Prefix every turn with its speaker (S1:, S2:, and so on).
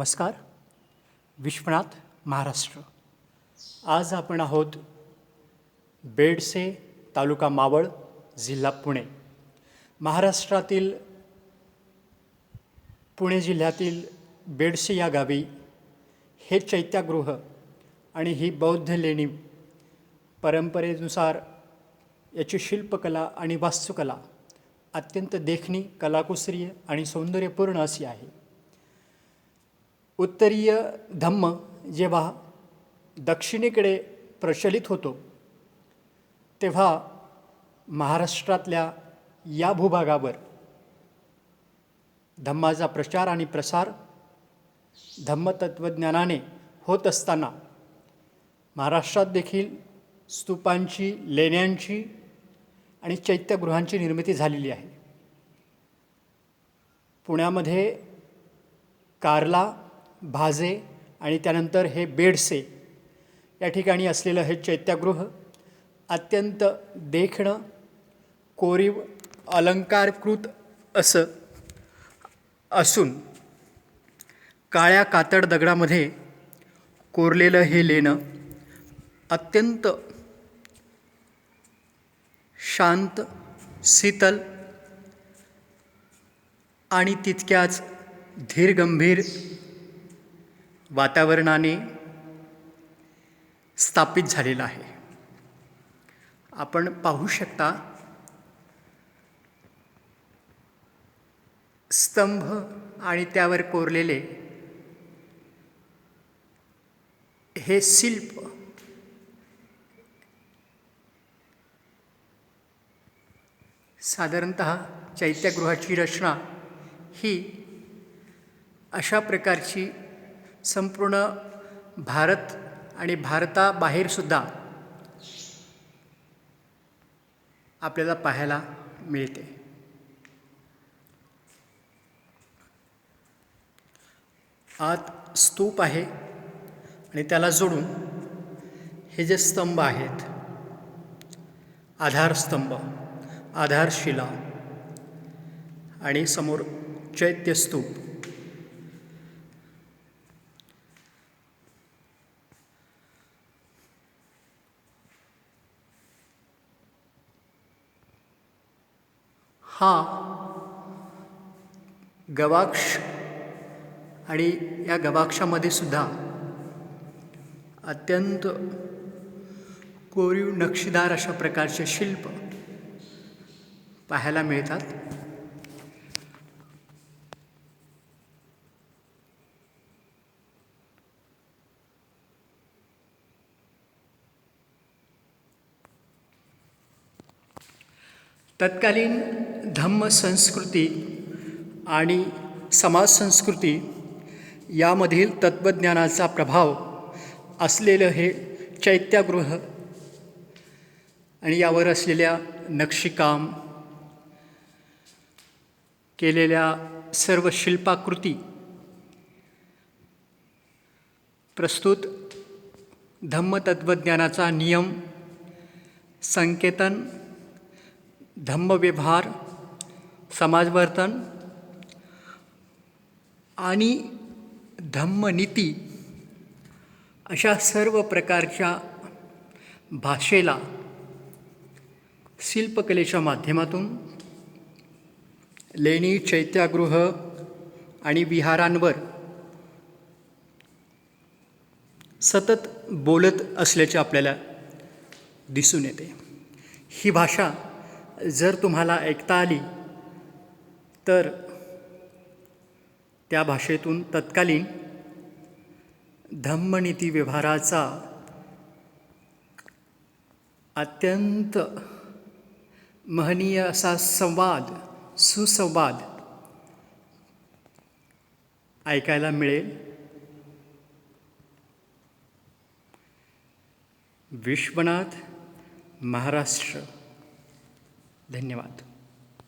S1: नमस्कार. विश्वनाथ महाराष्ट्र. आज आपण आहोत बेडसे तालुका मावळ जिल्हा पुणे. महाराष्ट्रातील पुणे जिल्ह्यातील बेडसे या गावी हे चैत्यागृह आणि ही बौद्ध लेणी परंपरेनुसार याची शिल्पकला आणि वास्तुकला अत्यंत देखणी कलाकुसरीय आणि सौंदर्यपूर्ण अशी आहे. उत्तरीय धम्म जेव्हा दक्षिणेकडे प्रचलित होतो तेव्हा महाराष्ट्रातल्या या भूभागावर धम्माचा प्रचार आणि प्रसार धम्मतत्त्वज्ञानाने होत असताना महाराष्ट्रात देखील स्तूपांची लेण्यांची आणि चैत्यगृहांची निर्मिती झालेली आहे. पुण्यामध्ये कार्ला भाजे आणि त्यानंतर हे बेडसे या ठिकाणी असलेलं हे चैत्यागृह अत्यंत देखणं कोरीव अलंकारकृत असं असून काळ्या कातड दगडामध्ये कोरलेलं हे लेणं अत्यंत शांत शीतल आणि तितक्याच धीरगंभीर वातावरणाने स्थापित झालेलं आहे. आपण पाहू शकता स्तंभ आणि त्यावर कोरलेले हे शिल्प साधारणत चैत्यगृहाची रचना ही अशा प्रकारची संपूर्ण भारत आणि भारताबाहेरसुद्धा आपल्याला पाहायला मिळते. आत स्तूप आहे आणि त्याला जोडून हे जे स्तंभ आहेत आधारस्तंभ आधारशिला आणि समोर चैत्यस्तूप हा. गवाक्ष आणि या गवाक्षामध्ये सुद्धा अत्यंत कोरीव नक्षीदार अशा प्रकारचे शिल्प पाहायला मिळतात. तत्कालीन धम्म संस्कृती आणि समाज संस्कृती यामधील तत्त्वज्ञानाचा प्रभाव असलेलं हे चैत्यागृह आणि यावर असलेल्या नक्षीकाम केलेल्या सर्व शिल्पाकृती प्रस्तुत धम्मतत्त्वज्ञानाचा नियम संकेतन धम्मव्यवहार समाजवर्तन आणि धम्मनीती अशा सर्व प्रकारच्या भाषेला शिल्पकलेच्या माध्यमातून लेणी चैत्यागृह आणि विहारांवर सतत बोलत असल्याचे आपल्याला दिसून येते. ही भाषा जर तुम्हाला ऐकता आली तर त्या भाषेतून तत्कालीन धम्मनीती व्यवहाराचा अत्यंत महनीय असा संवाद सुसंवाद ऐकायला मिळेल. विश्वनाथ महाराष्ट्र. धन्यवाद.